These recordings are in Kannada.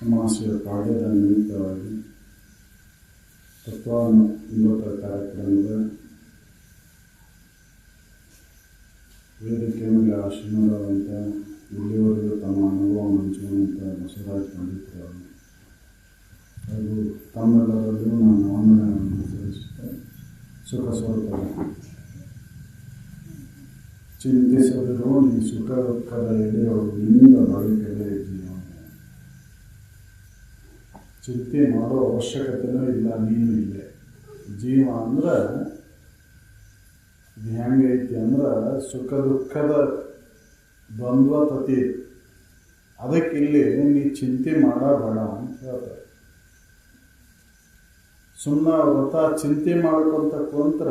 ಅಮಾವಾಸ್ಯೆಯ ಪಾಡ್ಯದ ನಿಮಿತ್ತವಾಗಿ ತತ್ವಾನು ಇವತ್ತ ಕಾರ್ಯಕ್ರಮದ ವೇದಿಕೆ ಮೇಲೆ ಆಶೀನರಾದಂಥ ಇಲ್ಲಿವರೆಗೂ ತಮ್ಮ ಅನುಭವ ಹಂಚುವಂಥ ಬಸವರಾಜ್ ಪಂಡಿತರವರು ಹಾಗೂ ತಮ್ಮೆಲ್ಲರಲ್ಲೂ ನಾನು ವಂದನೆಯನ್ನು ಸಲ್ಲಿಸುತ್ತಾ ಸುಖ ಸ್ವರೂಪ ಚಿಂತಿಸದಿರೋ ನೀ ಸುಖ ದುಃಖದ ಎಡೆಯೊಳಗಿನಿಂದ ಬಳಿಕಲೇ ಜೀವನ ಚಿಂತೆ ಮಾಡೋ ಅವಶ್ಯಕತೆನೂ ಇಲ್ಲ ನೀನು ಇಲ್ಲೇ. ಜೀವ ಅಂದ್ರೆ ಇದು ಹೆಂಗೈತಿ ಅಂದ್ರೆ ಸುಖ ದುಃಖದ ದ್ವಂದ್ವ ತತಿ. ಅದಕ್ಕೆ ಇಲ್ಲಿ ನೀ ಚಿಂತೆ ಮಾಡಬೇಡ ಅಂತ ಹೇಳ್ತಾರೆ. ಸುಮ್ಮನೆ ವ್ರತ ಚಿಂತೆ ಮಾಡ್ಕೊಂತ ಕುಂತ್ರ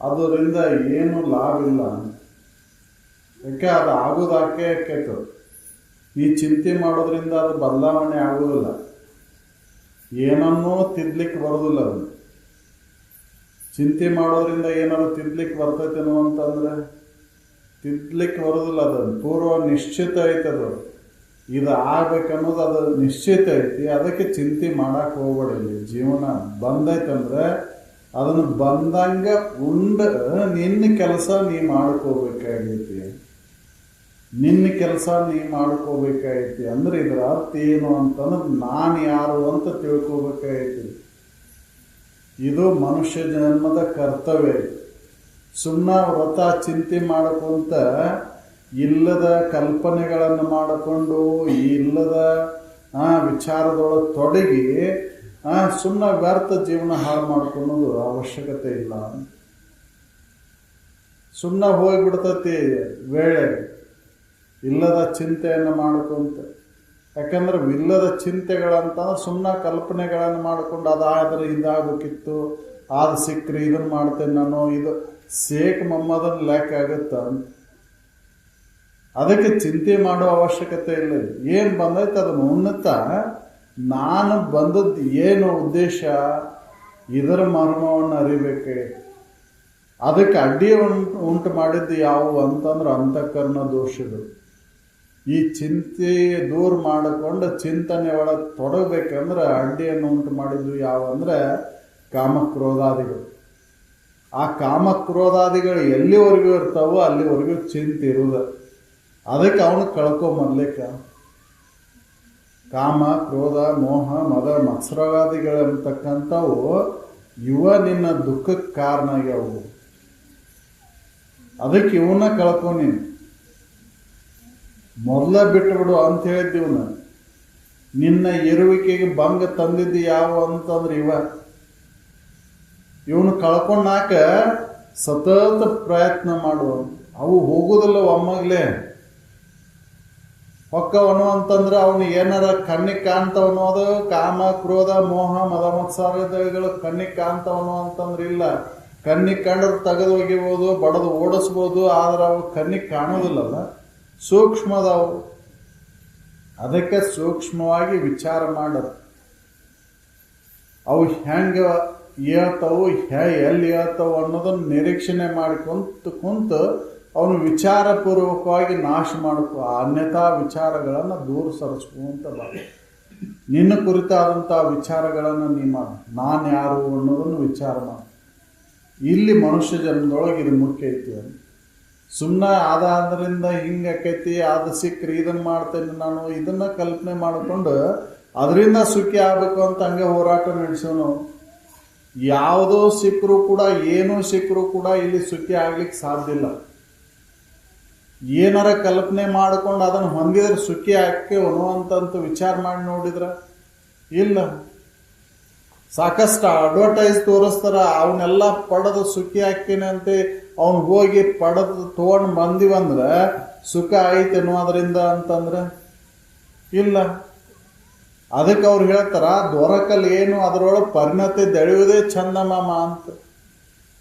ಅದರಿಂದ ಏನು ಲಾಭ ಇಲ್ಲ. ಯಾಕೆ ಅದು ಆಗೋದಾಕೆ ಕೇಳ್ತದೆ ಈ ಚಿಂತೆ ಮಾಡೋದ್ರಿಂದ ಅದು ಬದಲಾವಣೆ ಆಗೋದಿಲ್ಲ. ಏನನ್ನೂ ತಿದ್ಲಿಕ್ಕೆ ಬರೋದಿಲ್ಲ ಅದು. ಚಿಂತೆ ಮಾಡೋದ್ರಿಂದ ಏನಾದ್ರು ತಿದ್ಲಿಕ್ಕೆ ಬರ್ತೈತೇನೋ ಅಂತಂದ್ರೆ ತಿದ್ಲಿಕ್ಕೆ ಬರೋದಿಲ್ಲ ಅದು ಪೂರ್ವ ನಿಶ್ಚಿತ ಐತೆ ಅದು. ಇದು ಆಗ್ಬೇಕನ್ನೋದು ಅದು ನಿಶ್ಚಿತ ಐತಿ. ಅದಕ್ಕೆ ಚಿಂತೆ ಮಾಡಕ್ಕೆ ಹೋಗ್ಬೇಡಿ ಜೀವನ ಬಂದೈತಂದ್ರೆ ಅದನ್ನು ಬಂದಂಗ ಉಂಡ, ನಿನ್ನ ಕೆಲಸ ನೀ ಮಾಡ್ಕೋಬೇಕಾಗೈತಿ ನಿನ್ನ ಕೆಲಸ ನೀ ಮಾಡ್ಕೋಬೇಕಾಗೈತಿ ಅಂದ್ರೆ ಇದರ ಅರ್ಥ ಏನು ಅಂತಂದ್ರೆ ನಾನು ಯಾರು ಅಂತ ತಿಳ್ಕೋಬೇಕಾಗೈತಿ ಇದು ಮನುಷ್ಯ ಜನ್ಮದ ಕರ್ತವ್ಯ. ಸುಮ್ಮನೆ ವ್ರತ ಚಿಂತೆ ಮಾಡ್ಕೊಂತ ಇಲ್ಲದ ಕಲ್ಪನೆಗಳನ್ನು ಮಾಡಿಕೊಂಡು ಇಲ್ಲದ ವಿಚಾರದೊಳಗೆ ತೊಡಗಿ ಸುಮ್ಮನೆ ವ್ಯರ್ಥ ಜೀವನ ಹಾಳು ಮಾಡ್ಕೊಳ್ಳೋದು ಅವಶ್ಯಕತೆ ಇಲ್ಲ. ಸುಮ್ಮನೆ ಹೋಗಿಬಿಡ್ತತಿ ವೇಳೆ. ಇಲ್ಲದ ಚಿಂತೆಯನ್ನು ಮಾಡಿಕೊಂತ. ಯಾಕಂದ್ರೆ ಇಲ್ಲದ ಚಿಂತೆಗಳಂತಂದ್ರೆ ಸುಮ್ಮನೆ ಕಲ್ಪನೆಗಳನ್ನು ಮಾಡಿಕೊಂಡು ಅದಾದ್ರೆ ಇದಾಗಬೇಕಿತ್ತು ಅದು ಸಿಕ್ಕ್ರಿ ಇದನ್ನ ಮಾಡ್ತೇನೆ ನಾನು, ಇದು ಸೇಕ್ ಮಮ್ಮದನ್ನ ಲ್ಯಾಕ್ ಆಗುತ್ತ? ಅದಕ್ಕೆ ಚಿಂತೆ ಮಾಡೋ ಅವಶ್ಯಕತೆ ಇಲ್ಲ. ಏನು ಬಂದೈತೆ ಅದನ್ನು ಉನ್ನತ ನಾನು ಬಂದದ್ದು ಏನು ಉದ್ದೇಶ? ಇದರ ಮರ್ಮವನ್ನು ಅರಿಬೇಕೆ? ಅದಕ್ಕೆ ಅಡ್ಡಿ ಉಂಟು ಉಂಟು ಮಾಡಿದ್ದು ಯಾವುವು ಅಂತಂದ್ರೆ ಅಂತಃಕರಣ ದೋಷಗಳು. ಈ ಚಿಂತೆ ದೂರ ಮಾಡಿಕೊಂಡು ಚಿಂತನೆ ಒಳಗೆ ತೊಡಗಬೇಕಂದ್ರೆ ಅಡ್ಡಿಯನ್ನು ಉಂಟು ಮಾಡಿದ್ದು ಯಾವ ಅಂದರೆ ಕಾಮಕ್ರೋಧಾದಿಗಳು. ಆ ಕಾಮಕ್ರೋಧಾದಿಗಳು ಎಲ್ಲಿವರೆಗೂ ಇರ್ತಾವೋ ಅಲ್ಲಿವರೆಗೂ ಚಿಂತೆ ಇರುವುದು. ಅದಕ್ಕೆ ಅವನು ಕಳ್ಕೊಂಬರ್ಲಿಕ್ಕ. ಕಾಮ, ಕ್ರೋಧ, ಮೋಹ, ಮದ ಮತ್ಸರಾದಿಗಳಂತಕ್ಕಂಥವು ಇವ ನಿನ್ನ ದುಃಖಕ್ಕೆ ಕಾರಣ ಆಗ್ಯಾವು. ಅದಕ್ಕೆ ಇವನ್ನ ಕಳ್ಕೊ ನೀನು ಮೊದಲ ಬಿಟ್ಟುಬಿಡು ಅಂತ ಹೇಳಿದ್ದೀವನ ನಿನ್ನ ಇರುವಿಕೆಗೆ ಭಂಗ ತಂದಿದ್ದು ಯಾವ ಅಂತಂದ್ರೆ ಇವ. ಇವನು ಕಳ್ಕೊಂಡಾಕ ಸತತ ಪ್ರಯತ್ನ ಮಾಡುವ. ಅವು ಹೋಗುದಿಲ್ಲ ಒಮ್ಮಗ್ಲೇ ಹೊಕ್ಕವನು ಅಂತಂದ್ರೆ ಅವನು ಏನಾರ ಕಣ್ಣಿಗೆ ಕಾಣ್ತವನು ಅದು, ಕಾಮ, ಕ್ರೋಧ, ಮೋಹ, ಮದ ಮತ್ಸರಗಳು ಕಣ್ಣಿಗೆ ಕಾಣ್ತವನು ಅಂತಂದ್ರೆ ಇಲ್ಲ. ಕಣ್ಣಿಗೆ ಕಂಡ್ರೆ ತೆಗೆದು ಒಗಿಬೋದು ಬಡದು ಓಡಿಸ್ಬೋದು, ಆದ್ರೆ ಅವು ಕಣ್ಣಿಗೆ ಕಾಣೋದಿಲ್ಲಲ್ಲ ಸೂಕ್ಷ್ಮದವು. ಅದಕ್ಕೆ ಸೂಕ್ಷ್ಮವಾಗಿ ವಿಚಾರ ಮಾಡೋದು. ಅವು ಹೆಂಗೆ ಹೇಳ್ತಾವು ಹೇ ಎಲ್ಲಿ ಹೇಳ್ತಾವು ಅನ್ನೋದನ್ನು ನಿರೀಕ್ಷಣೆ ಮಾಡಿ ಕುಂತು ಅವನು ವಿಚಾರಪೂರ್ವಕವಾಗಿ ನಾಶ ಮಾಡಿಕೊ ಆ ಅನ್ಯಥಾ ವಿಚಾರಗಳನ್ನು ದೂರ ಸರಿಸ್ಕೊಂತ ನಿನ್ನ ಕುರಿತಾದಂಥ ವಿಚಾರಗಳನ್ನು ನೀ ಮಾಡು. ನಾನು ಯಾರು ಅನ್ನೋದನ್ನು ವಿಚಾರ ಮಾಡು. ಇಲ್ಲಿ ಮನುಷ್ಯ ಜನ್ಮದೊಳಗೆ ಇದು ಮುಖ್ಯ ಐತಿ ಅಂತ ಸುಮ್ಮನೆ ಆದ್ರಿಂದ ಹಿಂಗೆ ಆಕೈತಿ ಅದು ಸಿಕ್ಕರೆ ಇದನ್ನು ಮಾಡ್ತೇನೆ ನಾನು, ಇದನ್ನ ಕಲ್ಪನೆ ಮಾಡಿಕೊಂಡು ಅದರಿಂದ ಸುಖಿ ಆಗಬೇಕು ಅಂತ ಹಂಗೆ ಹೋರಾಟ ನಡೆಸೋನು. ಯಾವುದೋ ಸಿಕ್ಕರು ಕೂಡ, ಏನೂ ಸಿಕ್ಕರು ಕೂಡ ಇಲ್ಲಿ ಸುಖಿ ಆಗ್ಲಿಕ್ಕೆ ಸಾಧ್ಯ ಇಲ್ಲ. ಏನಾರ ಕಲ್ಪನೆ ಮಾಡಿಕೊಂಡು ಅದನ್ನು ಹೊಂದಿದ್ರೆ ಸುಖಿ ಆಕ್ಯವನು ಅಂತಂತ ವಿಚಾರ ಮಾಡಿ ನೋಡಿದ್ರ? ಇಲ್ಲ. ಸಾಕಷ್ಟು ಅಡ್ವರ್ಟೈಸ್ ತೋರಿಸ್ತಾರ ಅವನ್ನೆಲ್ಲ ಪಡೆದು ಸುಖಿ ಹಾಕ್ತೀನಿ ಅಂತ. ಅವ್ನು ಹೋಗಿ ಪಡೆದು ತೊಗೊಂಡು ಬಂದಿವಂದ್ರೆ ಸುಖ ಐತೆ ಅದರಿಂದ ಅಂತಂದ್ರೆ, ಇಲ್ಲ. ಅದಕ್ಕೆ ಅವ್ರು ಹೇಳ್ತಾರ ದೊರಕಲ್ಲಿ ಏನು ಅದರೊಳಗೆ ಪರಿಣತಿ ದೆಳೆಯುವುದೇ ಚಂದ ಮಾಮ ಅಂತ.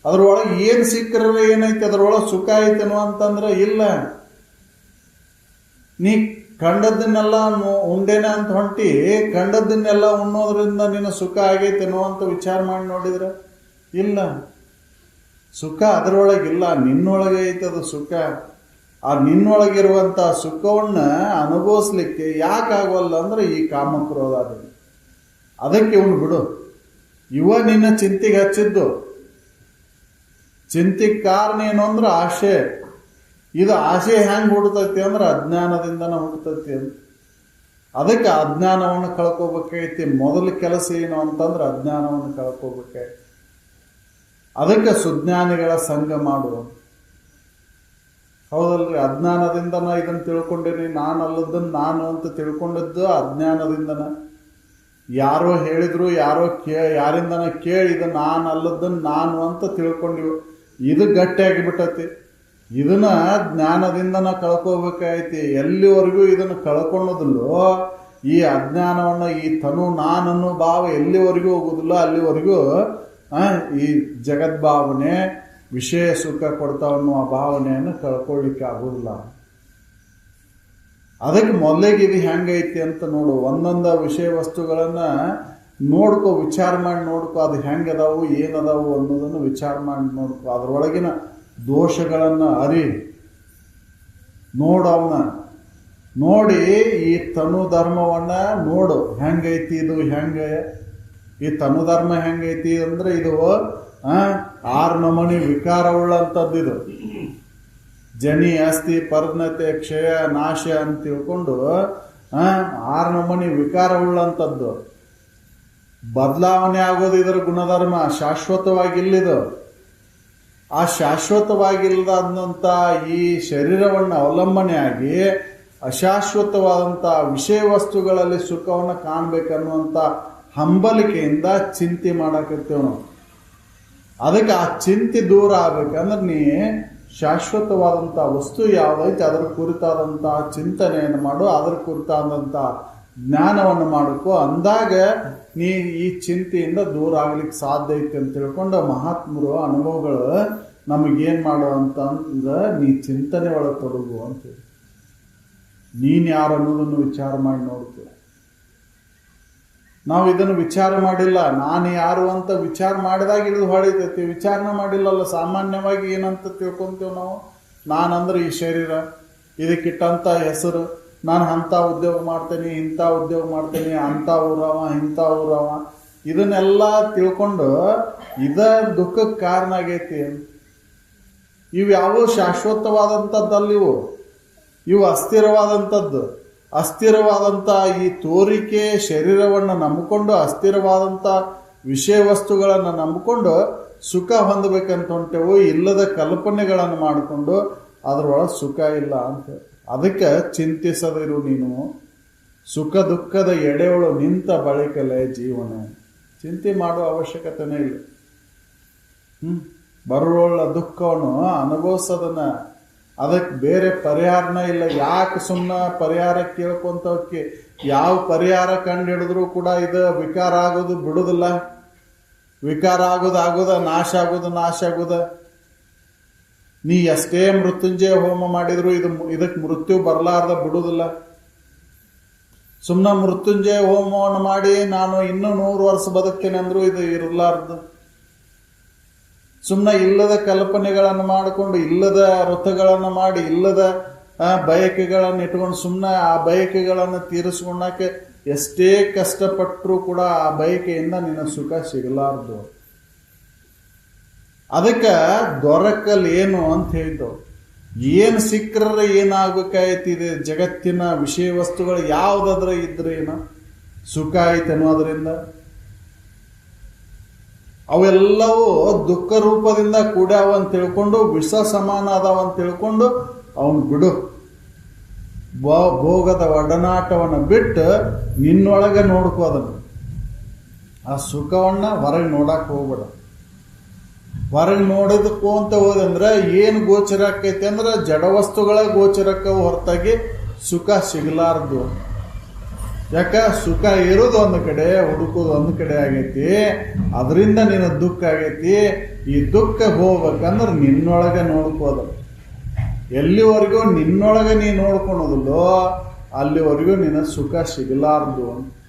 ಅದ್ರೊಳಗೆ ಏನು ಸಿಕ್ಕರೆ ಏನೈತೆ, ಅದ್ರೊಳಗೆ ಸುಖ ಐತೇನೋ ಅಂತಂದ್ರೆ, ಇಲ್ಲ. ನೀ ಕಂಡದ್ದನ್ನೆಲ್ಲ ಉಂಡೇನ ಅಂತ ಹೊಂಟಿ, ಕಂಡದ್ದನ್ನೆಲ್ಲ ಉಣ್ಣೋದ್ರಿಂದ ನಿನ್ನ ಸುಖ ಆಗೈತೇನೋ ಅಂತ ವಿಚಾರ ಮಾಡಿ ನೋಡಿದ್ರೆ, ಇಲ್ಲ. ಸುಖ ಅದರೊಳಗಿಲ್ಲ, ನಿನ್ನೊಳಗೆ ಐತದ ಸುಖ. ಆ ನಿನ್ನೊಳಗಿರುವಂಥ ಸುಖವನ್ನ ಅನುಭವಿಸ್ಲಿಕ್ಕೆ ಯಾಕಾಗವಲ್ಲ ಅಂದ್ರೆ ಈ ಕಾಮಕ್ರೋಧಾದ ಅದಕ್ಕೆ ಇವನು ಬಿಡು. ಇವ ನಿನ್ನ ಚಿಂತೆಗೆ ಹಚ್ಚಿದ್ದು. ಚಿಂತೆಗೆ ಕಾರಣ ಏನು ಅಂದ್ರೆ ಆಶೆ. ಇದು ಆಸೆ ಹೆಂಗೆ ಹುಡ್ತೈತಿ ಅಂದ್ರೆ ಅಜ್ಞಾನದಿಂದನ ಹುಡ್ತೈತಿ. ಅಂತ ಅದಕ್ಕೆ ಅಜ್ಞಾನವನ್ನು ಕಳ್ಕೋಬೇಕೈತಿ ಮೊದಲ ಕೆಲಸ ಏನು ಅಂತಂದ್ರೆ ಅಜ್ಞಾನವನ್ನು ಕಳ್ಕೊಬೇಕಾಗೈತಿ. ಅದಕ್ಕೆ ಸುಜ್ಞಾನಿಗಳ ಸಂಘ ಮಾಡು. ಹೌದಲ್ರಿ ಅಜ್ಞಾನದಿಂದ ಇದನ್ನು ತಿಳ್ಕೊಂಡಿನಿ ನಾನು ಅಲ್ಲದನ್ನು ನಾನು ಅಂತ ತಿಳ್ಕೊಂಡದ್ದು ಅಜ್ಞಾನದಿಂದನ. ಯಾರೋ ಹೇಳಿದ್ರು, ಯಾರೋ ಕೇ, ಯಾರಿಂದನ ಕೇಳಿ ಇದು ನಾನು ಅಲ್ಲದನ್ನು ನಾನು ಅಂತ ತಿಳ್ಕೊಂಡಿವು. ಇದು ಗಟ್ಟಿಯಾಗಿ ಬಿಟ್ಟತಿ ಇದನ್ನ ಜ್ಞಾನದಿಂದನ ಕಳ್ಕೋಬೇಕಾಯ್ತಿ. ಎಲ್ಲಿವರೆಗೂ ಇದನ್ನು ಕಳ್ಕೊಳ್ಳೋದಿಲ್ಲೋ, ಈ ಅಜ್ಞಾನವನ್ನು, ಈ ತನು ನಾನನ್ನು ಭಾವ ಎಲ್ಲಿವರೆಗೂ ಹೋಗೋದಿಲ್ಲ, ಅಲ್ಲಿವರೆಗೂ ಈ ಜಗದ್ಭಾವನೆ ವಿಷಯ ಸುಖ ಕೊಡ್ತಾವ ಅನ್ನುವ ಭಾವನೆಯನ್ನು ಕಳ್ಕೊಳ್ಳಿಕ್ಕೆ ಆಗೋದಿಲ್ಲ. ಅದಕ್ಕೆ ಮೊದಲಿಗೆ ಇದು ಹೆಂಗೈತಿ ಅಂತ ನೋಡು. ಒಂದೊಂದು ವಿಷಯ ವಸ್ತುಗಳನ್ನ ನೋಡ್ಕೋ, ವಿಚಾರ ಮಾಡಿ ನೋಡ್ಕೋ, ಅದು ಹೆಂಗದಾವು, ಏನದಾವು ಅನ್ನೋದನ್ನು ವಿಚಾರ ಮಾಡಿ ನೋಡ್ಕೋ. ಅದ್ರೊಳಗಿನ ದೋಷಗಳನ್ನ ಅರಿ. ನೋಡು ಅವನ. ನೋಡಿ ಈ ತನು ಧರ್ಮವನ್ನ ನೋಡು. ಹೆಂಗೈತಿ ಇದು, ಹೆಂಗ ಈ ತನು ಧರ್ಮ ಹೆಂಗೈತಿ ಅಂದ್ರೆ ಇದು ಆರು ನಮೂನಿ ವಿಕಾರವುಳ್ಳಂಥದ್ದು ಇದು. ಜನಿ ಅಸ್ಥಿ ಪರ್ಣತೆ ಕ್ಷಯ ನಾಶ ಅಂತ ತಿಳ್ಕೊಂಡು ಆರು ನಮೂನಿ ವಿಕಾರವುಳ್ಳಂಥದ್ದು. ಬದಲಾವಣೆ ಆಗೋದು ಇದರ ಗುಣಧರ್ಮ, ಶಾಶ್ವತವಾಗಿಲ್ಲಿದು. ಆ ಶಾಶ್ವತವಾಗಿಲ್ಲದಂಥ ಈ ಶರೀರವನ್ನು ಅವಲಂಬನೆಯಾಗಿ ಅಶಾಶ್ವತವಾದಂಥ ವಿಷಯ ವಸ್ತುಗಳಲ್ಲಿ ಸುಖವನ್ನು ಕಾಣಬೇಕನ್ನುವಂಥ ಹಂಬಲಿಕೆಯಿಂದ ಚಿಂತೆ ಮಾಡಾಕತ್ತೇವೆ ನಾವು ಅದಕ್ಕೆ ಆ ಚಿಂತೆ ದೂರ ಆಗ್ಬೇಕಂದ್ರೆ ನೀ ಶಾಶ್ವತವಾದಂಥ ವಸ್ತು ಯಾವುದೈತೆ ಅದರ ಕುರಿತಾದಂಥ ಚಿಂತನೆಯನ್ನು ಮಾಡು, ಅದರ ಕುರಿತಾದಂಥ ಜ್ಞಾನವನ್ನು ಮಾಡಬೇಕು ಅಂದಾಗ ನೀ ಈ ಚಿಂತೆಯಿಂದ ದೂರ ಆಗ್ಲಿಕ್ಕೆ ಸಾಧ್ಯ ಐತೆ ಅಂತ ತಿಳ್ಕೊಂಡು ಮಹಾತ್ಮರು, ಅನುಭವಗಳು ನಮಗೇನು ಮಾಡು ಅಂತಂದ್ರೆ ನೀ ಚಿಂತನೆ ಒಳಗೆ ತೊಡಗು ಅಂತೇಳಿ ನೀನು ಯಾರು ಅನ್ನೋದನ್ನು ವಿಚಾರ ಮಾಡಿ ನೋಡ್ತೀವಿ ನಾವು ಇದನ್ನು ವಿಚಾರ ಮಾಡಿಲ್ಲ. ನಾನು ಯಾರು ಅಂತ ವಿಚಾರ ಮಾಡಿದಾಗ ಇಳಿದು ಹೊಳಿತೈತಿ ವಿಚಾರಣೆ ಮಾಡಿಲ್ಲಲ್ಲ, ಸಾಮಾನ್ಯವಾಗಿ ಏನಂತ ತಿಳ್ಕೊಂತೀವಿ ನಾವು? ನಾನಂದ್ರೆ ಈ ಶರೀರ, ಇದಕ್ಕಿಟ್ಟಂತ ಹೆಸರು. ನಾನು ಅಂಥ ಉದ್ಯೋಗ ಮಾಡ್ತೇನೆ, ಇಂಥ ಉದ್ಯೋಗ ಮಾಡ್ತೇನೆ, ಅಂಥ ಊರವ, ಇಂಥ ಊರವ. ಇದನ್ನೆಲ್ಲ ತಿಳ್ಕೊಂಡು ಇದ ದುಃಖಕ್ಕೆ ಕಾರಣ ಆಗೈತಿ. ಇವು ಯಾವ ಶಾಶ್ವತವಾದಂಥದ್ದಲ್ಲ ಇವು. ಇವು ಅಸ್ಥಿರವಾದಂಥದ್ದು. ಅಸ್ಥಿರವಾದಂಥ ಈ ತೋರಿಕೆ ಶರೀರವನ್ನು ನಂಬಿಕೊಂಡು ಅಸ್ಥಿರವಾದಂಥ ವಿಷಯ ವಸ್ತುಗಳನ್ನು ನಂಬಿಕೊಂಡು ಸುಖ ಹೊಂದಬೇಕಂತ ಹೊಂಟೆವು ಇಲ್ಲದ ಕಲ್ಪನೆಗಳನ್ನು ಮಾಡಿಕೊಂಡು ಅದರೊಳಗೆ ಸುಖ ಇಲ್ಲ ಅಂತ ಅದಕ್ಕೆ ಚಿಂತಿಸದಿರು ನೀನು. ಸುಖ ದುಃಖದ ಎಡೆಯೊಳು ನಿಂತ ಬಳಿಕಲೇ ಜೀವನ. ಚಿಂತೆ ಮಾಡುವ ಅವಶ್ಯಕತೆನೇ ಇಲ್ಲ. ಹ್ಞೂ ಬರೋಳ್ಳ ದುಃಖವನ್ನು ಅನುಭವಿಸೋದನ್ನ ಅದಕ್ಕೆ ಬೇರೆ ಪರಿಹಾರನೇ ಇಲ್ಲ. ಯಾಕೆ ಸುಮ್ಮನೆ ಪರಿಹಾರ ಕೇಳ್ಕೊಂತವಕ್ಕೆ ಯಾವ ಪರಿಹಾರ ಕಂಡು ಹಿಡಿದ್ರು ಕೂಡ ಇದು ವಿಕಾರ ಆಗೋದು ಬಿಡುದಿಲ್ಲ. ವಿಕಾರ ಆಗೋದು ಆಗೋದ, ನಾಶ ಆಗೋದು ನಾಶ ಆಗೋದ. ನೀ ಎಷ್ಟೇ ಮೃತ್ಯುಂಜಯ ಹೋಮ ಮಾಡಿದ್ರು ಇದು ಇದಕ್ಕೆ ಮೃತ್ಯು ಬರಲಾರ್ದ ಬಿಡುದಿಲ್ಲ. ಸುಮ್ಮನೆ ಮೃತ್ಯುಂಜಯ ಹೋಮವನ್ನು ಮಾಡಿ ನಾನು ಇನ್ನೂ ನೂರು ವರ್ಷ ಬದುಕ್ತೇನೆ ಅಂದರೂ ಇದು ಇರಲಾರ್ದು. ಸುಮ್ಮನೆ ಇಲ್ಲದ ಕಲ್ಪನೆಗಳನ್ನು ಮಾಡಿಕೊಂಡು, ಇಲ್ಲದ ವೃತ್ತಗಳನ್ನು ಮಾಡಿ, ಇಲ್ಲದ ಬಯಕೆಗಳನ್ನು ಇಟ್ಕೊಂಡು ಸುಮ್ಮನೆ ಆ ಬಯಕೆಗಳನ್ನು ತೀರಿಸ್ಕೊಳಕ್ಕೆ ಎಷ್ಟೇ ಕಷ್ಟಪಟ್ಟರೂ ಕೂಡ ಆ ಬಯಕೆಯಿಂದ ನಿನ್ನ ಸುಖ ಸಿಗಲಾರ್ದು. ಅದಕ್ಕೆ ದೊರಕಲೇನು ಅಂತ ಹೇಳಿದ್ದು, ಏನು ಸಿಕ್ಕರೆ ಏನಾಗಬೇಕಾಯ್ತಿದೆ? ಜಗತ್ತಿನ ವಿಷಯ ವಸ್ತುಗಳು ಯಾವುದಾದ್ರ ಇದ್ರೆ ಏನು? ಸುಖ ಐತೆ ಅನ್ನೋದ್ರಿಂದ ಅವೆಲ್ಲವೂ ದುಃಖ ರೂಪದಿಂದ ಕೂಡ್ಯಾವ ತಿಳ್ಕೊಂಡು, ವಿಷ ಸಮಾನ ಅದಾವ ಅಂತ ತಿಳ್ಕೊಂಡು, ಅವನು ಬಿಡು. ಭೋಗದ ಒಡನಾಟವನ್ನು ಬಿಟ್ಟು ನಿನ್ನೊಳಗೆ ನೋಡ್ಕೋ ಅದನ್ನು. ಆ ಸುಖವನ್ನ ಹೊರಗೆ ನೋಡಕ್ ಹೋಗ್ಬೇಡ. ಹೊರಗೆ ನೋಡೋದಕ್ಕೂ ಅಂತ ಹೋದಂದ್ರೆ ಏನು ಗೋಚರ ಆಕೈತಿ ಅಂದ್ರೆ ಜಡವಸ್ತುಗಳ ಗೋಚರಕ್ಕ ಹೊರತಾಗಿ ಸುಖ ಸಿಗಲಾರ್ದು. ಯಾಕ? ಸುಖ ಇರೋದು ಒಂದು ಕಡೆ, ಹುಡುಕೋದು ಒಂದು ಕಡೆ ಆಗೈತಿ. ಅದರಿಂದ ನಿನ್ನ ದುಃಖ ಆಗೈತಿ. ಈ ದುಃಖ ಹೋಗ್ಬೇಕಂದ್ರೆ ನಿನ್ನೊಳಗೆ ನೋಡ್ಕೋದು. ಎಲ್ಲಿವರೆಗೂ ನಿನ್ನೊಳಗೆ ನೀ ನೋಡ್ಕೊಳೋದಿಲ್ಲೋ, ಅಲ್ಲಿವರೆಗೂ ನಿನ್ನ ಸುಖ ಸಿಗಲಾರ್ದು.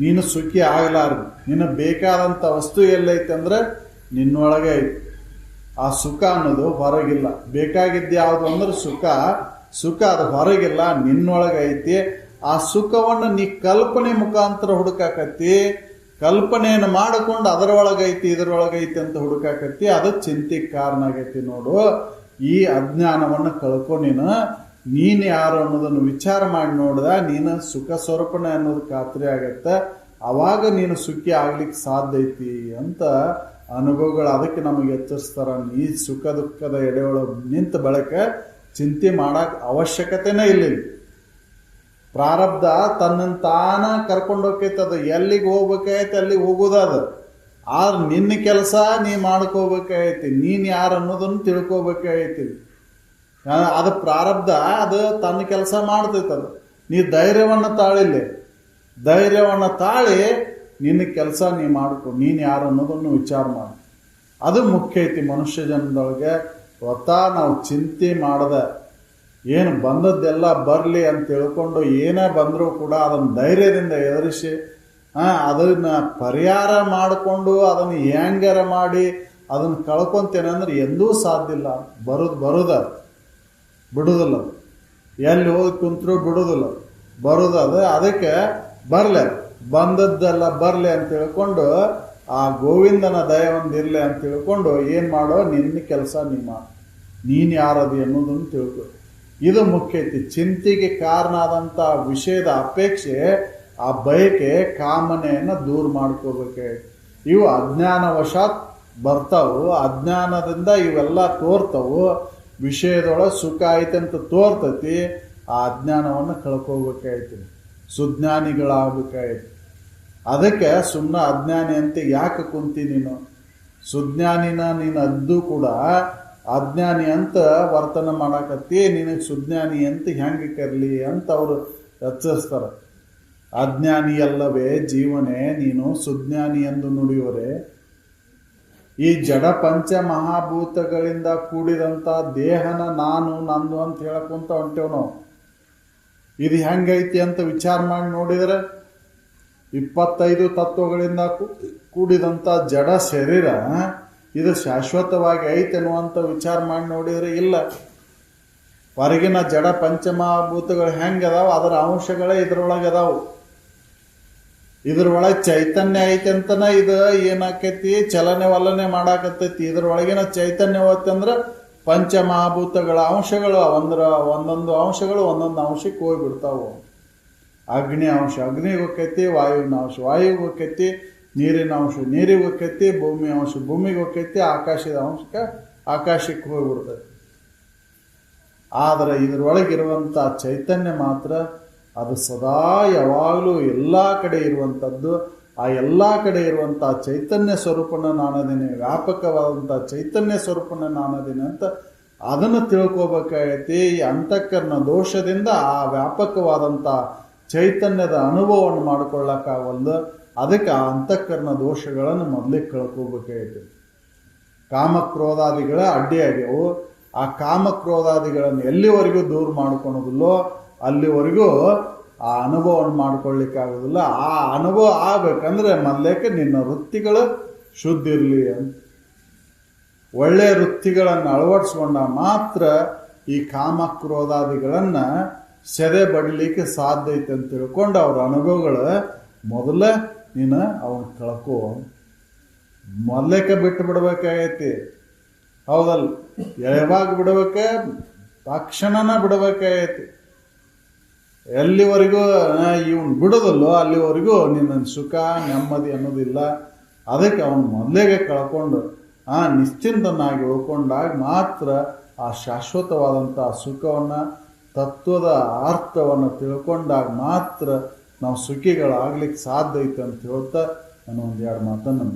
ನೀನು ಸುಖಿ ಆಗಲಾರ್ದು. ನಿನ್ನ ಬೇಕಾದಂಥ ವಸ್ತು ಎಲ್ಲೈತೆ ಅಂದ್ರೆ ನಿನ್ನೊಳಗೆ ಐತಿ. ಆ ಸುಖ ಅನ್ನೋದು ಹೊರಗಿಲ್ಲ. ಬೇಕಾಗಿದ್ದು ಯಾವುದು ಅಂದ್ರೆ ಸುಖ. ಸುಖ ಅದು ಹೊರಗಿಲ್ಲ, ನಿನ್ನೊಳಗೆ ಐತಿ. ಆ ಸುಖವನ್ನು ನೀ ಕಲ್ಪನೆ ಮುಖಾಂತರ ಹುಡುಕಾಕತ್ತಿ, ಕಲ್ಪನೆಯನ್ನು ಮಾಡಿಕೊಂಡು ಅದರೊಳಗೈತಿ ಇದರೊಳಗೈತಿ ಅಂತ ಹುಡುಕಾಕತ್ತಿ, ಅದು ಚಿಂತೆಗೆ ಕಾರಣ ಆಗೈತಿ ನೋಡು. ಈ ಅಜ್ಞಾನವನ್ನು ಕಳ್ಕೊ ನೀನು. ನೀನು ಯಾರು ಅನ್ನೋದನ್ನು ವಿಚಾರ ಮಾಡಿ ನೋಡ್ದ, ನೀನು ಸುಖ ಸ್ವರೂಪಣೆ ಅನ್ನೋದು ಖಾತ್ರಿ ಆಗತ್ತೆ. ಅವಾಗ ನೀನು ಸುಖಿ ಆಗ್ಲಿಕ್ಕೆ ಸಾಧ್ಯ ಐತಿ ಅಂತ ಅನುಭವಗಳು ಅದಕ್ಕೆ ನಮಗೆ ಎಚ್ಚರಿಸ್ತಾರ. ನೀ ಸುಖ ದುಃಖದ ಎಡೆಯೊಳಗೆ ನಿಂತ ಬಳಕ ಚಿಂತೆ ಮಾಡಕ್ ಅವಶ್ಯಕತೆನೇ ಇಲ್ಲಿ. ಪ್ರಾರಬ್ಧ ತನ್ನನ್ನು ತಾನ ಅದು. ಎಲ್ಲಿಗೆ ಹೋಗ್ಬೇಕಾಯ್ತು ಅಲ್ಲಿಗೆ ಹೋಗೋದದು. ಆದ್ರೆ ನಿನ್ನ ಕೆಲಸ ನೀ ಮಾಡ್ಕೋಬೇಕಾಯ್ತಿ, ನೀನು ಯಾರು ಅನ್ನೋದನ್ನು ತಿಳ್ಕೊಬೇಕಾಗೈತಿ ಅದು ಪ್ರಾರಬ್ಧ, ಅದು ತನ್ನ ಕೆಲಸ ಅದು. ನೀ ಧೈರ್ಯವನ್ನು ತಾಳಿಲ್ಲಿ. ಧೈರ್ಯವನ್ನು ತಾಳಿ ನಿನ್ನ ಕೆಲಸ ನೀ ಮಾಡ್ಕೊ, ನೀನು ಯಾರು ಅನ್ನೋದನ್ನು ವಿಚಾರ ಮಾಡು. ಅದು ಮುಖ್ಯ ಐತಿ ಮನುಷ್ಯ ಜನದೊಳಗೆ ಹೊತ್ತ ನಾವು ಚಿಂತೆ ಮಾಡದ. ಏನು ಬಂದದ್ದೆಲ್ಲ ಬರಲಿ ಅಂತ ತಿಳ್ಕೊಂಡು ಏನೇ ಬಂದರೂ ಕೂಡ ಅದನ್ನು ಧೈರ್ಯದಿಂದ ಎದುರಿಸಿ ಅದನ್ನ ಪರಿಹಾರ ಮಾಡಿಕೊಂಡು ಅದನ್ನು ಹೆಂಗಾರ ಮಾಡಿ ಅದನ್ನು ಕಳ್ಕೊಂತೇನೆ ಅಂದ್ರೆ ಎಂದೂ ಸಾಧ್ಯ ಇಲ್ಲ. ಬರೋದು, ಬರೋದ ಬಿಡುದಿಲ್ಲ. ಎಲ್ಲಿ ಹೋಗಿ ಕುಂತ್ರು ಬಿಡುದಿಲ್ಲ. ಬರೋದು ಅದು. ಅದಕ್ಕೆ ಬರಲೆ ಬಂದದ್ದೆಲ್ಲ ಬರಲಿ ಅಂತ ತಿಳ್ಕೊಂಡು ಆ ಗೋವಿಂದನ ದಯ ಒಂದು ಇರಲಿ ಅಂತ ತಿಳ್ಕೊಂಡು ಏನು ಮಾಡೋ, ನಿನ್ನ ಕೆಲಸ ನಿಮ್ಮ ನೀನು ಯಾರದು ಅನ್ನೋದನ್ನು ತಿಳ್ಕೊ. ಇದು ಮುಖ್ಯ ಐತಿ. ಚಿಂತೆಗೆ ಕಾರಣ ಆದಂಥ ವಿಷಯದ ಅಪೇಕ್ಷೆ ಆ ಬಯಕೆ ಕಾಮನೆಯನ್ನು ದೂರ ಮಾಡ್ಕೋಬೇಕು. ಇವು ಅಜ್ಞಾನವಶಾತ್ ಬರ್ತಾವು. ಅಜ್ಞಾನದಿಂದ ಇವೆಲ್ಲ ತೋರ್ತವು. ವಿಷಯದೊಳಗೆ ಸುಖ ಐತಂತ ತೋರ್ತೈತಿ. ಆ ಅಜ್ಞಾನವನ್ನು ಕಳ್ಕೋಬೇಕಾಯ್ತು. ಸುಜ್ಞಾನಿಗಳಾಗಬೇಕಾಯ್ತು. ಅದಕ್ಕೆ ಸುಮ್ಮನೆ ಅಜ್ಞಾನಿ ಅಂತ ಯಾಕೆ ಕುಂತಿ ನೀನು? ಸುಜ್ಞಾನಿನ ನೀನು ಅದ್ದು ಕೂಡ ಅಜ್ಞಾನಿ ಅಂತ ವರ್ತನೆ ಮಾಡಾಕತ್ತಿ, ನಿನಗೆ ಸುಜ್ಞಾನಿ ಅಂತ ಹೆಂಗೆ ಕರ್ಲಿ ಅಂತ ಅವರು ಎಚ್ಚರಿಸ್ತಾರೆ ಅಜ್ಞಾನಿ ಅಲ್ಲವೇ ಜೀವನೇ, ನೀನು ಸುಜ್ಞಾನಿ ಎಂದು ನುಡಿಯುವರೆ. ಈ ಜಡ ಪಂಚ ಮಹಾಭೂತಗಳಿಂದ ಕೂಡಿದಂಥ ದೇಹನ ನಾನು, ನಂದು ಅಂತ ಹೇಳಕ್ಕಂತ ಹೊಂಟೇವ್ ನಾವು. ಇದು ಹೆಂಗೈತಿ ಅಂತ ವಿಚಾರ ಮಾಡಿ ನೋಡಿದರೆ ಇಪ್ಪತ್ತೈದು ತತ್ವಗಳಿಂದ ಕೂಡಿದಂಥ ಜಡ ಶರೀರ ಇದು ಶಾಶ್ವತವಾಗಿ ಐತೆ ಅನ್ನುವಂಥ ವಿಚಾರ ಮಾಡಿ ನೋಡಿದರೆ ಇಲ್ಲ. ಹೊರಗಿನ ಜಡ ಪಂಚಮಭೂತಗಳು ಹೆಂಗೆ ಅದಾವ ಅದರ ಅಂಶಗಳೇ ಇದ್ರೊಳಗೆ ಅದಾವು ಇದ್ರೊಳಗೆ ಚೈತನ್ಯ ಐತೆ ಅಂತನ ಇದು ಏನಾಕೈತಿ? ಚಲನೆ ವಲನೆ ಮಾಡಾಕತ್ತೈತಿ. ಇದ್ರೊಳಗಿನ ಚೈತನ್ಯ ಹೋಯ್ತಂದ್ರೆ ಪಂಚಮಹಾಭೂತಗಳ ಅಂಶಗಳು ಒಂದ್ರ ಒಂದೊಂದು ಅಂಶಗಳು ಒಂದೊಂದು ಅಂಶಕ್ಕೆ ಹೋಗ್ಬಿಡ್ತಾವು. ಅಗ್ನಿ ಅಂಶ. ಅಗ್ನಿಗೆ ಹೋಗ್ತೈತಿ, ವಾಯುವಿನ ಅಂಶ. ವಾಯುವಿಗೆ ಹೋಗ್ತೈತಿ ನೀರಿನ ಅಂಶ, ನೀರಿಗೆ ಹೋಗ್ತೈತಿ ಭೂಮಿ ಅಂಶ. ಭೂಮಿಗೆ ಹೋಗ್ತೈತಿ ಆಕಾಶದ ಅಂಶಕ್ಕೆ ಆಕಾಶಕ್ಕೆ ಹೋಗ್ಬಿಡ್ತೈತಿ ಆದರೆ ಇದರೊಳಗಿರುವಂಥ ಚೈತನ್ಯ ಮಾತ್ರ, ಅದು ಸದಾ ಯಾವಾಗಲೂ ಎಲ್ಲ ಕಡೆ ಇರುವಂಥದ್ದು. ಆ ಎಲ್ಲ ಕಡೆ ಇರುವಂಥ ಚೈತನ್ಯ ಸ್ವರೂಪನ ನಾನದೇನೆ, ವ್ಯಾಪಕವಾದಂಥ ಚೈತನ್ಯ ಸ್ವರೂಪನ ನಾನದೇನೆ ಅಂತ ಅದನ್ನು ತಿಳ್ಕೊಬೇಕಾಗೈತಿ. ಈ ಅಂತಃಕರಣ ದೋಷದಿಂದ ಆ ವ್ಯಾಪಕವಾದಂಥ ಚೈತನ್ಯದ ಅನುಭವವನ್ನು ಮಾಡ್ಕೊಳ್ಳೋಕ್ಕಾಗಲ್ದು ಅದಕ್ಕೆ ಆ ಅಂತಃಕರಣ ದೋಷಗಳನ್ನು ಮೊದಲಿಗೆ ಕಳ್ಕೋಬೇಕಾಯಿತು ಕಾಮಕ್ರೋಧಾದಿಗಳ ಅಡ್ಡಿಯಾಗ್ಯವು ಆ ಕಾಮಕ್ರೋಧಾದಿಗಳನ್ನು ಎಲ್ಲಿವರೆಗೂ ದೂರ ಮಾಡ್ಕೊಳೋದಿಲ್ಲೋ ಅಲ್ಲಿವರೆಗೂ ಆ ಅನುಭವವನ್ನು ಮಾಡ್ಕೊಳ್ಳಿಕ್ಕೆ ಆಗೋದಿಲ್ಲ ಆ ಅನುಭವ ಆಗ್ಬೇಕಂದ್ರೆ ಮೊದಲೇಕೆ ನಿನ್ನ ವೃತ್ತಿಗಳು ಶುದ್ಧ ಇರಲಿ ಅಂತ. ಒಳ್ಳೆಯ ವೃತ್ತಿಗಳನ್ನು ಅಳವಡಿಸ್ಕೊಂಡ ಮಾತ್ರ ಈ ಕಾಮಕ್ರೋಧಾದಿಗಳನ್ನು ಸೆದೆ ಬಡಲಿಕ್ಕೆ ಸಾಧ್ಯ ಐತೆ ಅಂತ ತಿಳ್ಕೊಂಡು ಅವ್ರ ಅನುಭವಗಳು ಮೊದಲ ನೀನು ಅವನು ಕಳ್ಕೋ. ಮೊದಲೇಕ ಬಿಟ್ಟು ಬಿಡ್ಬೇಕಾಗೈತಿ. ಹೌದಲ್ ಯಾವಾಗ ಬಿಡಬೇಕ, ತಕ್ಷಣನ ಬಿಡಬೇಕಾಗೈತಿ. ಎಲ್ಲಿವರೆಗೂ ಇವನು ಬಿಡೋದಲ್ಲೋ, ಅಲ್ಲಿವರೆಗೂ ನಿನ್ನ ಸುಖ, ನೆಮ್ಮದಿ ಅನ್ನೋದಿಲ್ಲ. ಅದಕ್ಕೆ ಅವನು ಮೊದಲೇಗೆ ಕಳ್ಕೊಂಡು, ಆ, ನಿಶ್ಚಿಂತನಾಗಿ ಉಳ್ಕೊಂಡಾಗ ಮಾತ್ರ ಆ ಶಾಶ್ವತವಾದಂಥ ಸುಖವನ್ನು, ತತ್ವದ ಅರ್ಥವನ್ನು ತಿಳ್ಕೊಂಡಾಗ ಮಾತ್ರ ನಾವು ಸುಖಿಗಳಾಗ್ಲಿಕ್ಕೆ ಸಾಧ್ಯ ಐತೆ ಅಂತ ಹೇಳ್ತಾ ನಾನು ಒಂದು ಎರಡು ಮಾತನ್ನು